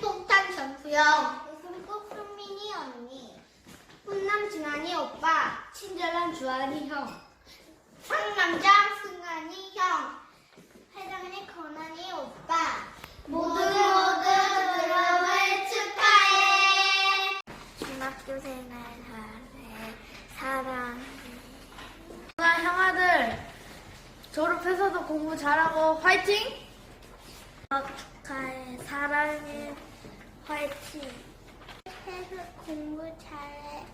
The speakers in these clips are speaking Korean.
폭탄 전수영 웃음 꽃 손민이 언니? 훈남 준환이 오빠 친절한 주환이 형. 상남자 승환이 형. 회장님 권한이 오빠. 모두 모두 졸업을 축하해. 중학교 생활하래 사랑해. 누나 형아들 졸업해서도 공부 잘하고 화이팅! 가해 사랑해 화이팅 해서 공부 잘해.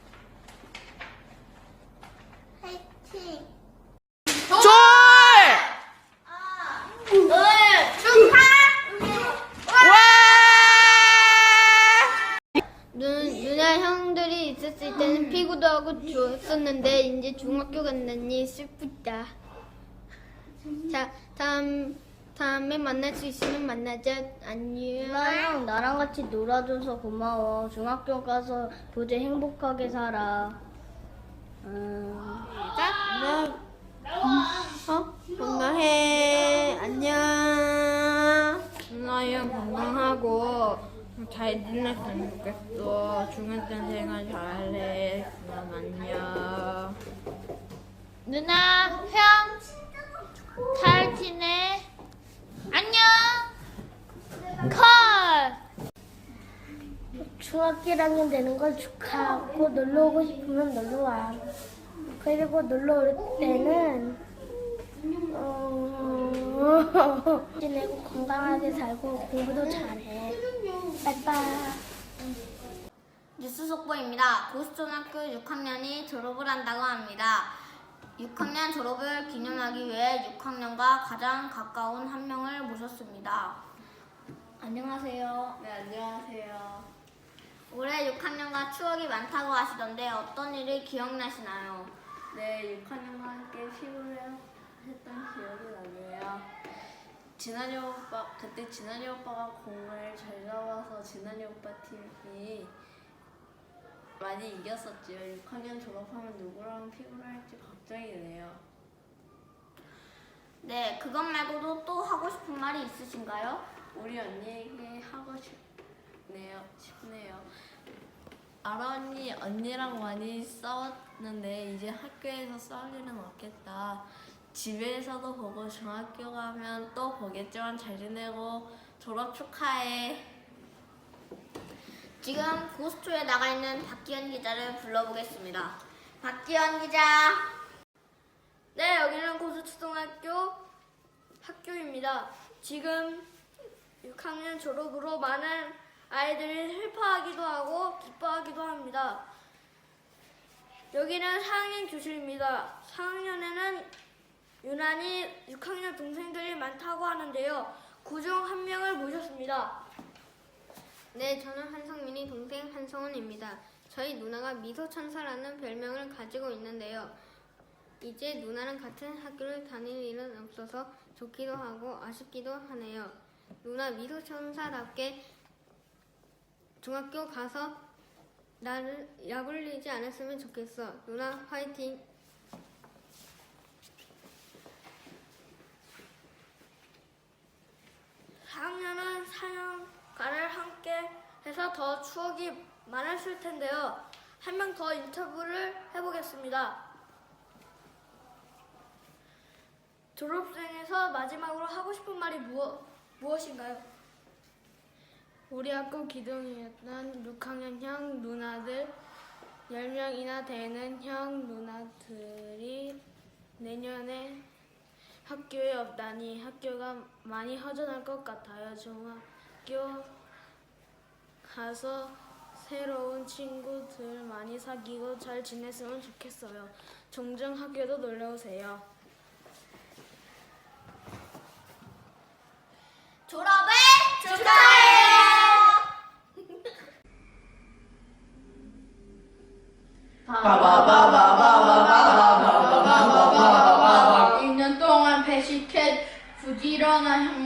화이팅 졸! 아, 형들이 있을 때는 음. 피구도 하고 좋았었는데 이제 중학교 간다니 슬프다. 자 다음. 다음에 만날 수 있으면 만나자. 안녕. 나랑 나랑 같이 놀아줘서 고마워. 중학교 가서 부디 행복하게 살아. 응. 음. 시작. 어? 건강해. 안녕. 누나야 건강하고 잘 지냈으면 좋겠어. 중학생 생활 잘해. 그럼 안녕. 누나, 형, 잘 지내. 안녕. 컬. 중학교 1학년 되는 걸 축하하고 놀러 오고 싶으면 놀러 와. 그리고 놀러 올 때는 어... 지내고 건강하게 살고 공부도 잘해. 빠빠. 뉴스 속보입니다. 고수초등학교 6학년이 졸업을 한다고 합니다. 6학년 졸업을 기념하기 위해 6학년과 가장 가까운 한 명을 모셨습니다. 안녕하세요. 네, 안녕하세요. 올해 6학년과 추억이 많다고 하시던데 어떤 일이 기억나시나요? 네, 6학년과 함께 시골에 했던 기억이 나네요. 진한이 오빠, 그때 진한이 오빠가 공을 잘 잡아서 진한이 오빠 팀이 많이 이겼었지요. 6학년 졸업하면 누구랑 피부를 할지 걱정이 되네요. 네, 그것 말고도 또 하고 싶은 말이 있으신가요? 우리 언니에게 하고 싶네요. 싶네요. 아라 언니, 언니랑 많이 싸웠는데 이제 학교에서 싸울 일은 없겠다. 집에서도 보고 중학교 가면 또 보겠지만 잘 지내고 졸업 축하해. 지금 고스톱에 나가 있는 박기현 기자를 불러보겠습니다. 박기현 기자. 네, 여기는 고수초등학교 학교입니다. 지금 6학년 졸업으로 많은 아이들이 슬퍼하기도 하고 기뻐하기도 합니다. 여기는 4학년 교실입니다. 4학년에는 유난히 6학년 동생들이 많다고 하는데요. 그중 한 명을 모셨습니다. 네, 저는 한성민이 동생 한성훈입니다. 저희 누나가 미소천사라는 별명을 가지고 있는데요. 이제 누나랑 같은 학교를 다닐 일은 없어서 좋기도 하고 아쉽기도 하네요. 누나 미소천사답게 중학교 가서 나를 약올리지 않았으면 좋겠어. 누나 화이팅! 다음 년은 사연 과를 함께 해서 더 추억이 많았을 텐데요. 한 명 더 인터뷰를 해보겠습니다. 졸업생에서 마지막으로 하고 싶은 말이 무엇, 무엇인가요? 우리 학교 기둥이었던 6학년 형 누나들 10명이나 되는 형 누나들이 내년에 학교에 없다니 학교가 많이 허전할 것 같아요. 정말 학교 가서 새로운 친구들 많이 사귀고 잘 지냈으면 좋겠어요. 종종 학교도 놀러 오세요. 졸업을 배식해 부지런한 형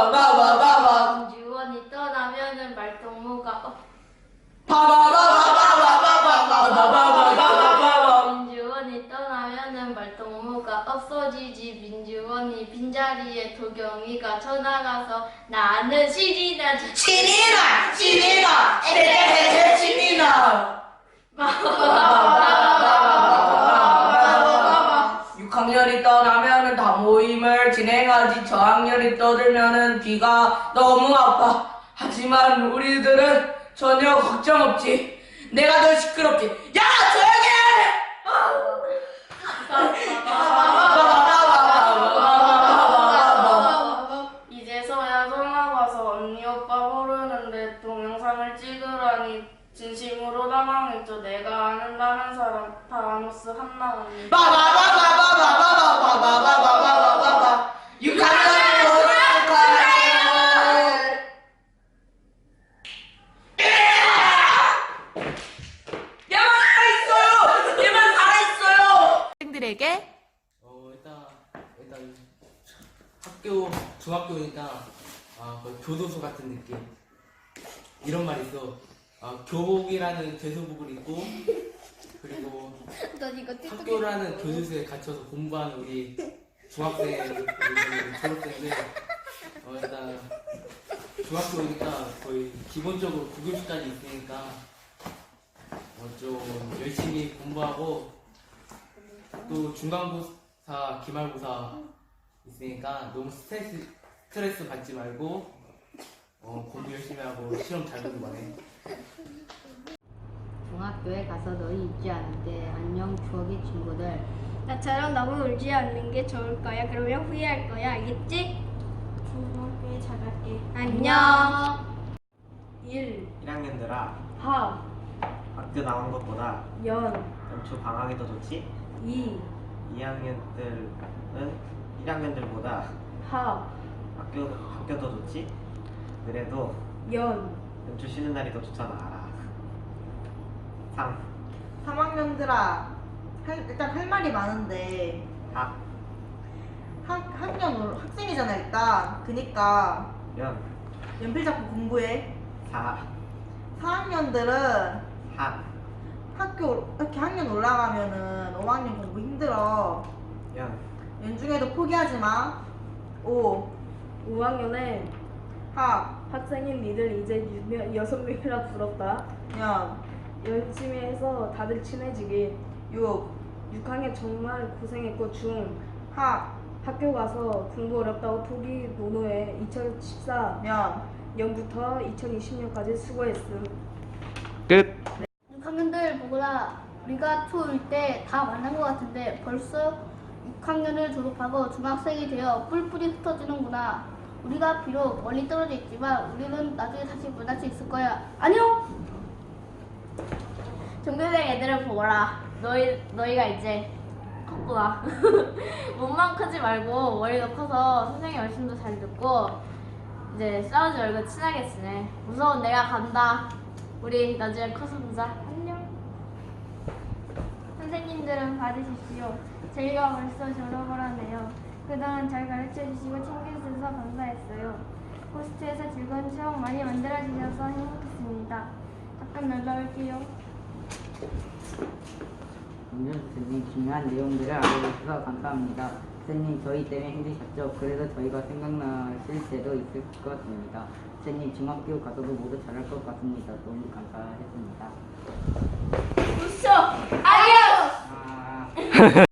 도경이가 전화가서 나는 신이 나지. 신이나 신이나. 헤헤헤헤 신이나. 6학년이 떠나면은 다 모임을 진행하지 저학년이 떠들면은 귀가 너무 아파. 하지만 우리들은 전혀 걱정 없지. 내가 더 시끄럽지 야 조용히 이제서야 전화 와서 언니 오빠 모르는데 동영상을 찍으라니 진심으로 당황했죠. 내가 아는 다른 사람 파노스 한나 언니. 바바바바바바바바바바바바바바바 6학년이 오락할 얘만 살아있어요! 얘만 살아있어요! 학생들에게 어 일단 일단 학교 중학교니까 아 거의 교도소 같은 느낌 이런 말 있어 아 교복이라는 제수복을 입고 그리고 학교라는 교도소에 갇혀서 공부하는 우리 중학생 졸업생들 어 일단 중학교니까 거의 기본적으로 9교시까지 있으니까 어 좀 열심히 공부하고 또 중간고사, 기말고사 있으니까 너무 스트레스, 스트레스 받지 말고 어, 공부 열심히 하고 시험 잘 보는 거네. 중학교에 가서 너희 잊지 않을게. 안녕 추억의 친구들. 나처럼 너무 울지 않는 게 좋을 거야. 그러면 후회할 거야. 알겠지? 중학교에 잘 갈게. 안녕. 1. 1학년들아 하. 학교 나온 것보다 연. 연초 방학이 더 좋지? 2. 2학년들은 1학년들보다 하. 학교 학교 더 좋지? 그래도 연. 연초 쉬는 날이 더 좋잖아 알아 3 3학년들아 할, 일단 할 말이 많은데. 학, 학, 학년 학생이잖아 일단. 그니까 연, 연필 잡고 공부해. 4 4학년들은 학, 학교 이렇게 학년 올라가면은 5학년 공부 힘들어. 연, 연중에도 포기하지 마. 5. 5학년에 학, 학생인 니들 이제 유- 여섯 명이라 부럽다. 연, 열심히 해서 다들 친해지기. 6. 6학년 정말 고생했고 중. 학, 학교 가서 공부 어렵다고 포기 노노해 2014 연. 년부터 2020년까지 수고했음. 끝! 6학년들 보거라. 우리가 초일 때 다 만난 것 같은데 벌써 6학년을 졸업하고 중학생이 되어 뿔뿔이 흩어지는구나. 우리가 비록 멀리 떨어져 있지만 우리는 나중에 다시 만날 수 있을 거야. 안녕! 중교생 애들을 보거라. 너희 너희가 이제 컸구나. 몸만 크지 말고 머리도 커서 선생님 말씀도 잘 듣고 이제 싸우지 말고 친하게 지내. 무서운 내가 간다. 우리 나중에 커서 보자. 안녕. 선생님들은 받으십시오. 저희가 벌써 졸업을 하네요. 그동안 잘 가르쳐 주시고 챙겨주셔서 감사했어요. 호스트에서 즐거운 추억 많이 만들어 주셔서 행복했습니다. 가끔 놀러 올게요. 오늘 선생님 중요한 내용들을 알려주셔서 감사합니다. 선생님 저희 때문에 힘드셨죠? 그래도 저희가 생각나실 때도 있을 것입니다. 선생님 중학교 가서도 모두 잘할 것 같습니다. 너무 감사했습니다. 웃어. 아니요. 아...